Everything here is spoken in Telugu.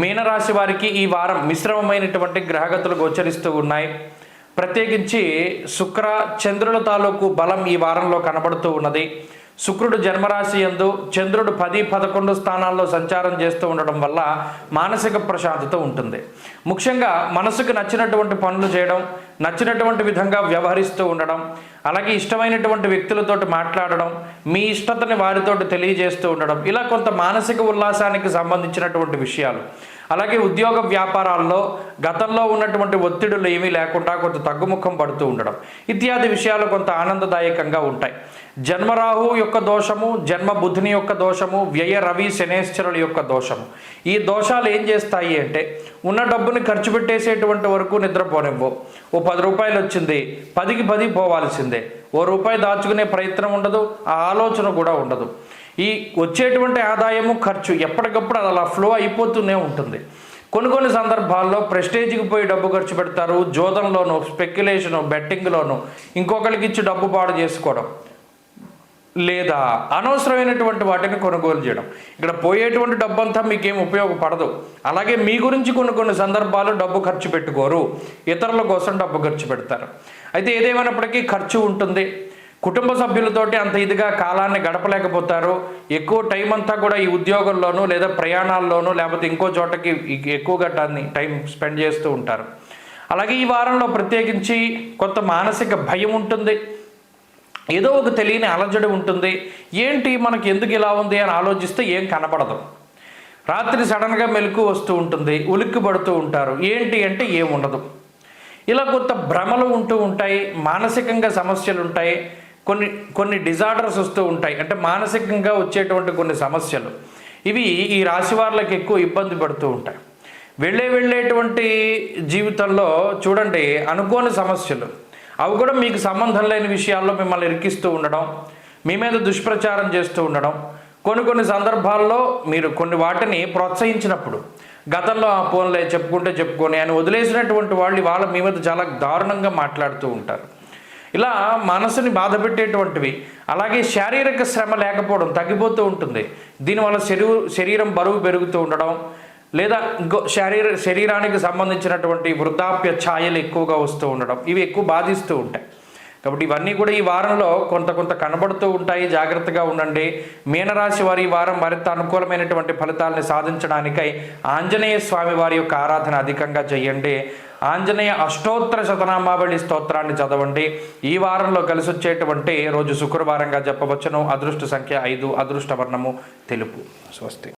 మీనరాశి వారికి ఈ వారం మిశ్రమమైనటువంటి గ్రహగతులు గోచరిస్తూ ఉన్నాయి. ప్రత్యేకించి శుక్ర చంద్రుల తాలూకు బలం ఈ వారంలో కనబడుతూ ఉన్నది. శుక్రుడు జన్మరాశి ఎందు చంద్రుడు పది పదకొండు స్థానాల్లో సంచారం చేస్తూ ఉండడం వల్ల మానసిక ప్రశాంతత ఉంటుంది. ముఖ్యంగా మనసుకు నచ్చినటువంటి పనులు చేయడం నచ్చినటువంటి విధంగా వ్యవహరిస్తూ ఉండడం అలాగే ఇష్టమైనటువంటి వ్యక్తులతోటి మాట్లాడడం మీ ఇష్టతని వారితోటి తెలియజేస్తూ ఉండడం ఇలా కొంత మానసిక ఉల్లాసానికి సంబంధించినటువంటి విషయాలు. అలాగే ఉద్యోగ వ్యాపారాల్లో గతంలో ఉన్నటువంటి ఒత్తిడులు ఏమీ లేకుండా కొంత తగ్గుముఖం పడుతూ ఉండడం. ఇత్యాది విషయాలు కొంత ఆనందదాయకంగా ఉంటాయి. జన్మరాహు యొక్క దోషము జన్మ బుధుని యొక్క దోషము వ్యయ రవి శనేశ్వరుల యొక్క దోషము. ఈ దోషాలు ఏం చేస్తాయి అంటే ఉన్న డబ్బుని ఖర్చు పెట్టేసేటువంటి వరకు నిద్రపోనివ్వవు పది రూపాయలు వచ్చింది పదికి పది పోవాల్సిందే. ఓ రూపాయి దాచుకునే ప్రయత్నం ఉండదు ఆ ఆలోచన కూడా ఉండదు. ఈ వచ్చేటువంటి ఆదాయము ఖర్చు ఎప్పటికప్పుడు అలా ఫ్లో అయిపోతూనే ఉంటుంది. కొన్ని కొన్ని సందర్భాల్లో ప్రెస్టేజ్కి పోయి డబ్బు ఖర్చు పెడతారు జోదంలోను స్పెక్యులేషను బెట్టింగ్లోను ఇంకొకరికి ఇచ్చి డబ్బు పాడు చేసుకోవడం. లేదా అనవసరమైనటువంటి వాటిని కొనుగోలు చేయడం. ఇక్కడ పోయేటువంటి డబ్బు అంతా మీకేం ఉపయోగపడదు. అలాగే మీ గురించి కొన్ని కొన్ని సందర్భాలు డబ్బు ఖర్చు పెట్టుకోరు. ఇతరుల కోసం డబ్బు ఖర్చు పెడతారు. అయితే ఏదేమైనప్పటికీ ఖర్చు ఉంటుంది. కుటుంబ సభ్యులతోటి అంత ఇదిగా కాలాన్ని గడపలేకపోతారు. ఎక్కువ టైం అంతా కూడా ఈ ఉద్యోగంలోనూ లేదా ప్రయాణాల్లోనూ లేకపోతే ఇంకో చోటకి ఎక్కువగా దాన్ని టైం స్పెండ్ చేస్తూ ఉంటారు. అలాగే ఈ వారంలో ప్రత్యేకించి కొంత మానసిక భయం ఉంటుంది. ఏదో ఒక తెలియని అలజడి ఉంటుంది. ఏంటి? మనకి ఎందుకు ఇలా ఉంది అని ఆలోచిస్తే ఏం కనపడదు రాత్రి సడన్గా మెలకు వస్తూ ఉంటుంది ఉలిక్కి పడుతూ ఉంటారు. ఏంటి అంటే ఏముండదు ఇలా కొంత భ్రమలు ఉంటూ ఉంటాయి మానసికంగా సమస్యలు ఉంటాయి కొన్ని కొన్ని డిజార్డర్స్ వస్తూ ఉంటాయి. అంటే మానసికంగా వచ్చేటువంటి కొన్ని సమస్యలు. ఇవి ఈ రాశి వార్లకు ఎక్కువ ఇబ్బంది పడుతూ ఉంటాయి. వెళ్ళే వెళ్ళేటువంటి జీవితంలో చూడండి అనుకోని సమస్యలు. అవి కూడా మీకు సంబంధం లేని విషయాల్లో మిమ్మల్ని ఇరికిస్తూ ఉండడం మీ మీద దుష్ప్రచారం చేస్తూ ఉండడం. కొన్ని కొన్ని సందర్భాల్లో మీరు కొన్ని వాటిని ప్రోత్సహించినప్పుడు గతంలో ఆ ఫోన్లే చెప్పుకుంటే చెప్పుకొని అని వదిలేసినటువంటి వాళ్ళు వాళ్ళ మీ మీద చాలా దారుణంగా మాట్లాడుతూ ఉంటారు. ఇలా మనసుని బాధ పెట్టేటువంటివి అలాగే శారీరక శ్రమ లేకపోవడం తగ్గిపోతూ ఉంటుంది. దీనివల్ల శరీరం శరీరం బరువు పెరుగుతూ ఉండడం లేదా ఇంకో శరీర శరీరానికి సంబంధించినటువంటి వృద్ధాప్య ఛాయలు ఎక్కువగా వస్తూ ఉండడం ఇవి ఎక్కువ బాధిస్తూ ఉంటాయి. కాబట్టి ఇవన్నీ కూడా ఈ వారంలో కొంత కొంత కనబడుతూ ఉంటాయి. జాగ్రత్తగా ఉండండి. మీనరాశి వారి ఈ వారం మరింత అనుకూలమైనటువంటి ఫలితాలని సాధించడానికై ఆంజనేయ స్వామి వారి యొక్క ఆరాధన అధికంగా చేయండి. ఆంజనేయ అష్టోత్తర శతనామావళి స్తోత్రాన్ని చదవండి. ఈ వారంలో కలిసి వచ్చేటువంటి రోజు శుక్రవారంగా చెప్పవచ్చును అదృష్ట సంఖ్య ఐదు అదృష్ట వర్ణము తెలుపు. స్వస్తి.